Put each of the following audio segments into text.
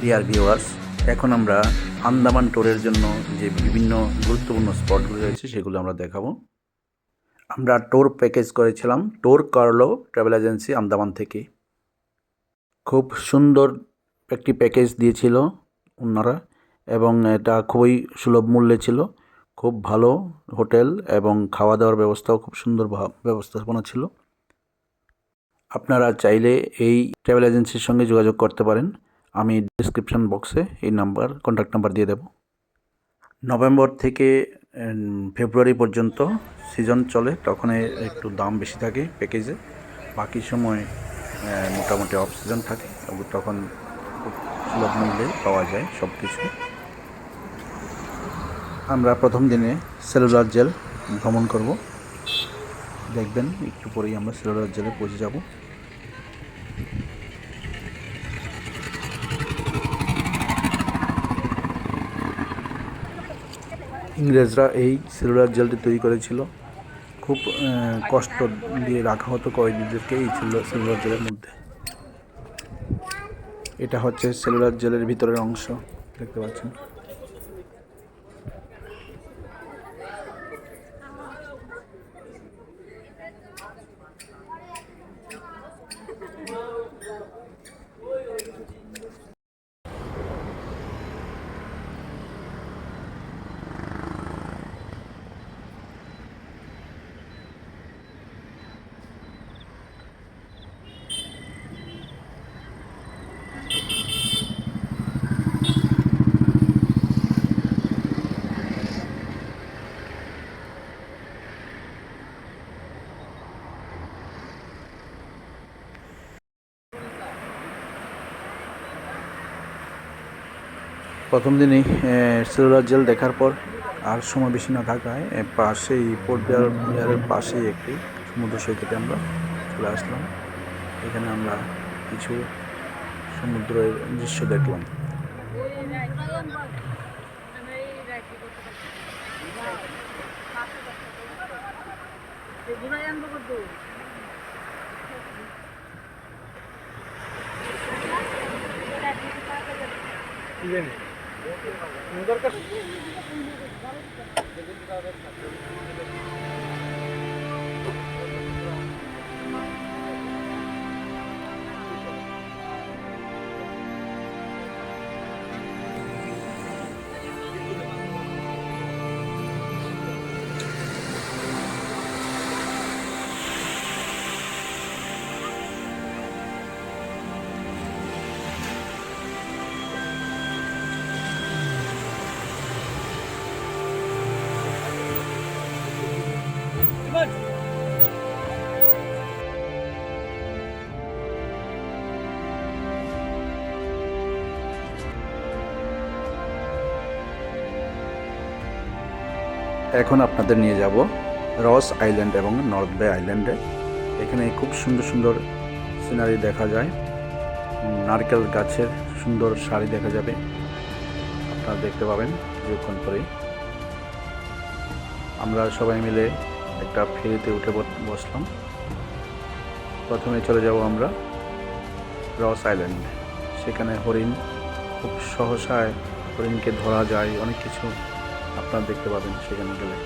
Dear viewers এখন আমরা আন্দামান ট্যুরের জন্য যে বিভিন্ন গুরুত্বপূর্ণ স্পটগুলো রয়েছে সেগুলো আমরা দেখাবো। আমরা ট্যুর প্যাকেজ করেছিলাম tour Carlo travel agency Andaman থেকে। খুব সুন্দর একটি প্যাকেজ দিয়েছিল ওনারা এবং এটা খুবই সুলভ মূল্যে ছিল। খুব ভালো হোটেল এবং খাওয়া দাওয়ার ব্যবস্থাও খুব সুন্দর ব্যবস্থাপনা ছিল। আপনারা চাইলে এই ট্রাভেল এজেন্সির সঙ্গে যোগাযোগ করতে পারেন। আমি ডিসক্রিপশন বক্সে এই নাম্বার কন্ট্যাক্ট নাম্বার দিয়ে দেব। নভেম্বর থেকে ফেব্রুয়ারি পর্যন্ত সিজন চলে, তখন একটু দাম বেশি থাকে প্যাকেজে বাকি সময় মোটামুটি অফ সিজন থাকে এবং তখন সুলভ মূল্যে পাওয়া যায় সব কিছু আমরা প্রথম দিনে সেলুলার জেল ভ্রমণ করব। দেখবেন, একটু পরেই আমরা সেলুলার জেলে পৌঁছে যাব। ইংরেজরা এই সেলুলার জেলটি তৈরি করেছিল। খুব কষ্ট দিয়ে রাখা হতো কয়েদিদেরকে এই সেলুলার জেলের মধ্যে। এটা হচ্ছে সেলুলার জেলের ভিতরের অংশ, দেখতে পাচ্ছেন। প্রথম দিনই সেলুলার জেল দেখার পর আর সময় বেশি না থাকায় পাশেই পোর্ট ব্লেয়ারের পাশেই একটি সমুদ্র সৈকতে আমরা চলে আসলাম। এখানে আমরা কিছু সমুদ্রের দৃশ্য দেখলাম। দরকার এখন আপনাদের নিয়ে যাব রস আইল্যান্ড এবং নর্থ বে আইল্যান্ডে। এখানে খুব সুন্দর সুন্দর সিনারি দেখা যায়। নারকেল গাছের সুন্দর শাড়ি দেখা যাবে। আপনারা দেখতে পাবেন কিছুক্ষণ পরেই। আমরা সবাই মিলে একটা ফেরিতে উঠে বসলাম। প্রথমে চলে যাব আমরা রস আইল্যান্ড। সেখানে হরিণ খুব সহসায় হরিণকে ধরা যায়, অনেক কিছু আপনারা দেখতে পাবেন সেখানে গেলে।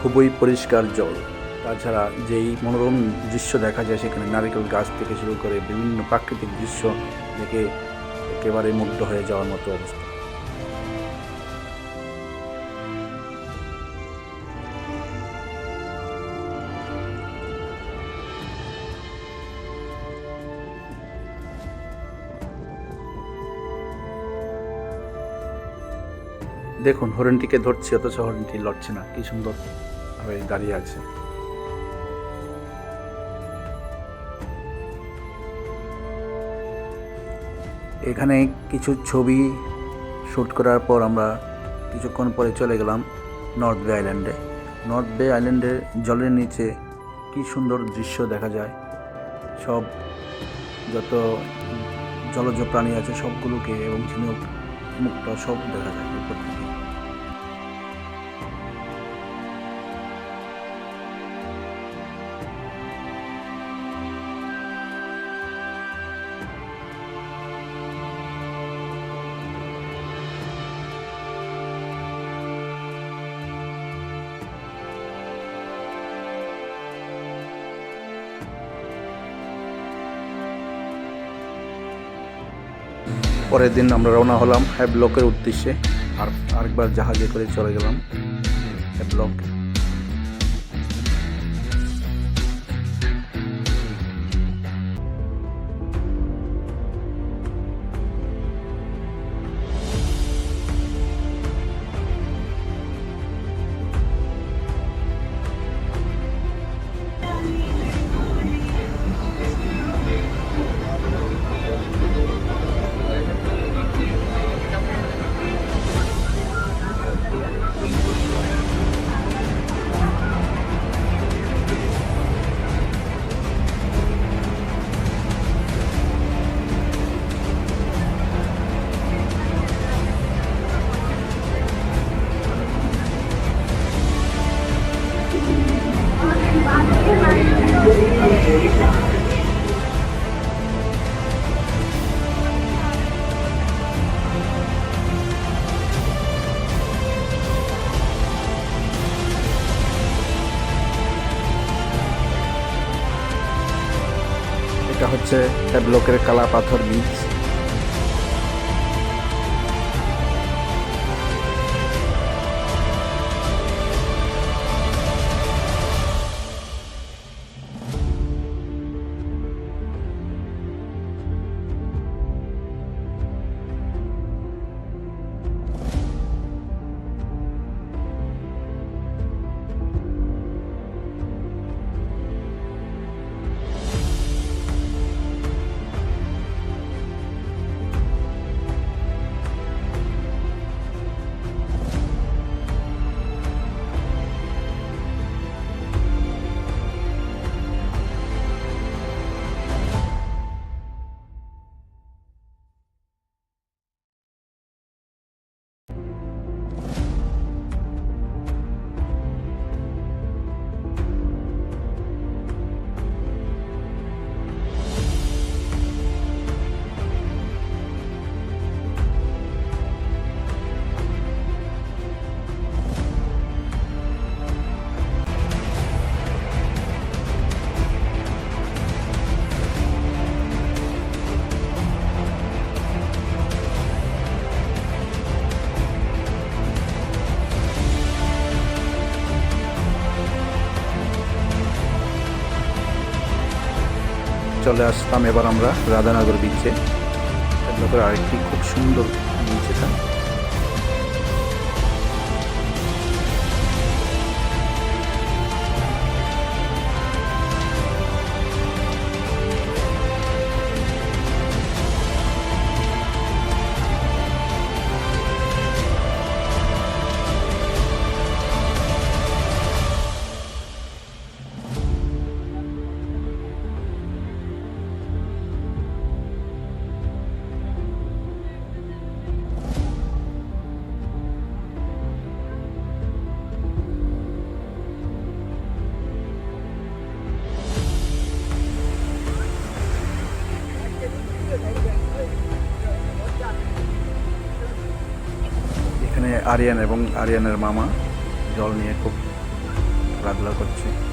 খুবই পরিষ্কার জল। তাছাড়া যেই মনোরম দৃশ্য দেখা যায় সেখানে নারিকেল গাছ থেকে শুরু করে বিভিন্ন প্রাকৃতিক দৃশ্য দেখে একেবারে মুগ্ধ হয়ে যাওয়ার মতো অবস্থা। দেখুন, হরিণটিকে ধরছি, অথচ হরিণটি লড়ছে না। কি সুন্দর ভাবে দাঁড়িয়ে আছে। এখানে কিছু ছবি শ্যুট করার পর আমরা কিছুক্ষণ পরে চলে গেলাম নর্থ বে আইল্যান্ডে নর্থ বে আইল্যান্ডের জলের নিচে কি সুন্দর দৃশ্য দেখা যায়। সব যত জলজ প্রাণী আছে, সবগুলোকে এবং ঝিনুক, মুক্ত সব দেখা যায়। পরের দিন আমরা রওনা হলাম হ্যাবলকের উদ্দেশ্যে আর আরেকবার জাহাজে করে চলে গেলাম হ্যাবলক। এটা হচ্ছে হ্যাবলকের কালা পাথর বীজ। চলে আসতাম এবার আমরা রাধানগর বিচে আরেকটি খুব সুন্দর বিচ এটা আরিয়ান এবং আরিয়ানের মামা জল নিয়ে খুব খেলাধুলা করছে।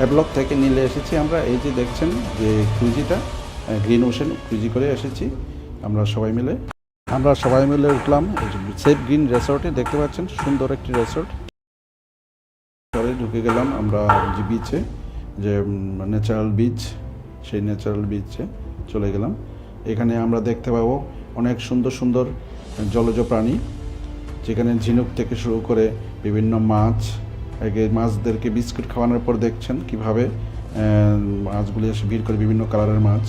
হ্যাভলক থেকে নিলে এসেছি আমরা। এই যে দেখছেন যে ক্রুজিটা গ্রিন ওশেন ক্রুজি করে এসেছি আমরা সবাই মিলে। আমরা সবাই মিলে উঠলাম সেফ গ্রিন রেসর্টে দেখতে পাচ্ছেন সুন্দর একটি রেসর্ট পরে ঢুকে গেলাম আমরা যে বিচে যে ন্যাচারাল বিচ সেই ন্যাচারাল বিচে চলে গেলাম। এখানে আমরা দেখতে পাবো অনেক সুন্দর সুন্দর জলজ প্রাণী, যেখানে ঝিনুক থেকে শুরু করে বিভিন্ন মাছ মাছদেরকে বিস্কুট খাওয়ানোর পর দেখছেন কীভাবে মাছগুলি এসে ভিড় করে বিভিন্ন কালারের মাছ।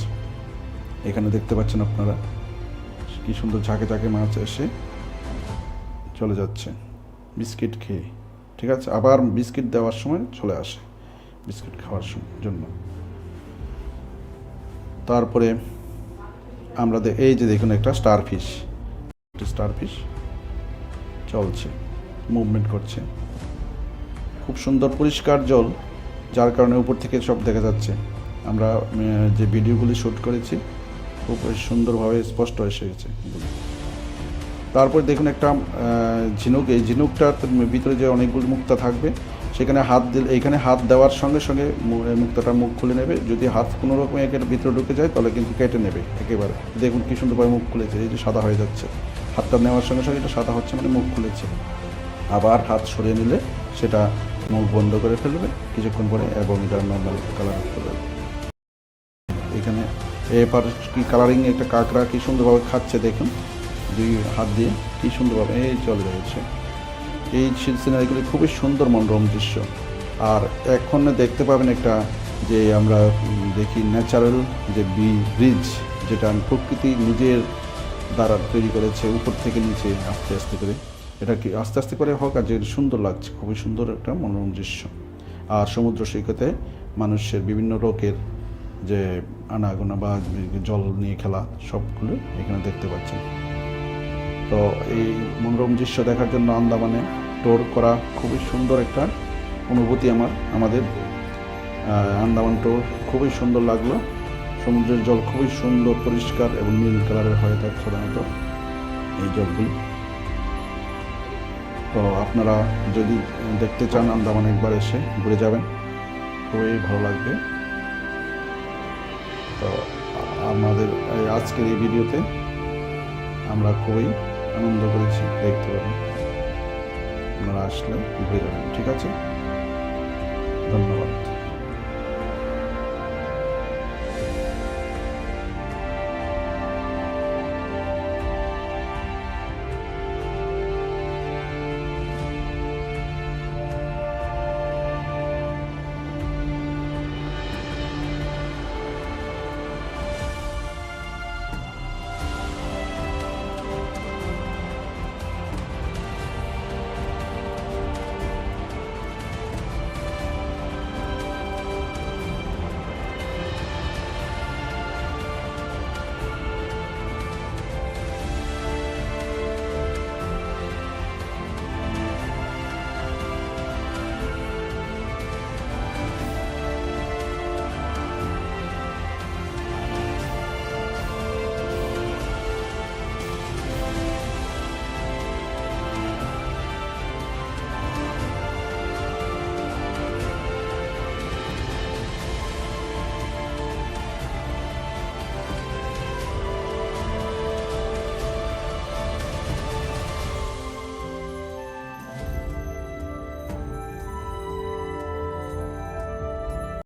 এখানে দেখতে পাচ্ছেন আপনারা, কি সুন্দর ঝাঁকে ঝাঁকে মাছ এসে চলে যাচ্ছে। বিস্কিট খেয়ে, ঠিক আছে? আবার বিস্কিট দেওয়ার সময় চলে আসে, বিস্কিট খাওয়ার জন্য। তারপরে আমরা এই যে দেখুন একটা স্টার ফিশ স্টার ফিশ চলছে, মুভমেন্ট করছে। খুব সুন্দর পরিষ্কার জল, যার কারণে উপর থেকে সব দেখা যাচ্ছে। আমরা যে ভিডিওগুলি শ্যুট করেছি, খুব সুন্দরভাবে স্পষ্ট এসে গেছে। তারপর দেখুন একটা ঝিনুক, এই ঝিনুকটার ভিতরে যে অনেকগুলো মুক্তা থাকবে, সেখানে হাত দিলে, এখানে হাত দেওয়ার সঙ্গে সঙ্গে মুক্তাটা মুখ খুলে নেবে। যদি হাত কোনো রকম একের ভিতরে ঢুকে যায়, তাহলে কিন্তু কেটে নেবে একেবারে। দেখুন কি সুন্দরভাবে মুখ খুলেছে, এই যে সাদা হয়ে যাচ্ছে। হাতটা নেওয়ার সঙ্গে সঙ্গে এটা সাদা হচ্ছে মানে মুখ খুলেছে। আবার হাত সরিয়ে নিলে সেটা মুখ বন্ধ করে ফেলবে, কিছুক্ষণ পরে এবং এটা নর্মাল কালার ফেলবে এখানে এবার কি কালারিং একটা কাঁকড়া কি সুন্দরভাবে খাচ্ছে দেখুন। দুই হাত দিয়ে কি সুন্দরভাবে এই চলে যাচ্ছে। এই সিনারিগুলি খুবই সুন্দর মনোরম দৃশ্য। আর এখন দেখতে পাবেন একটা যে আমরা দেখি ন্যাচারাল যে বি ব্রিজ যেটা প্রকৃতি নিজের দ্বারা তৈরি করেছে, উপর থেকে নিচে আস্তে আস্তে করে। এটা কি আস্তে আস্তে করে হোক আর যে সুন্দর লাগছে, খুবই সুন্দর একটা মনোরম দৃশ্য। আর সমুদ্র সৈকতে মানুষের বিভিন্ন রোগের যে আনাগোনা বা জল নিয়ে খেলা, সবগুলো এখানে দেখতে পাচ্ছি তো এই মনোরম দৃশ্য দেখার জন্য আন্দামানে টোর করা খুবই সুন্দর একটা অনুভূতি আমার, আমাদের। আন্দামান টোর খুবই সুন্দর লাগল। সমুদ্রের জল খুবই সুন্দর, পরিষ্কার এবং নীল কালারের হয়ে থাকে সাধারণত এই জলগুলি। তো আপনারা যদি দেখতে চান, আন্দামান একবার এসে ঘুরে যাবেন। খুবই ভালো লাগবে। তো আমাদের এই আজকের এই ভিডিওতে আমরা খুবই আনন্দ করেছি, দেখতে পাবেন আপনারা আসলে ঘুরে যাবেন, ঠিক আছে? ধন্যবাদ।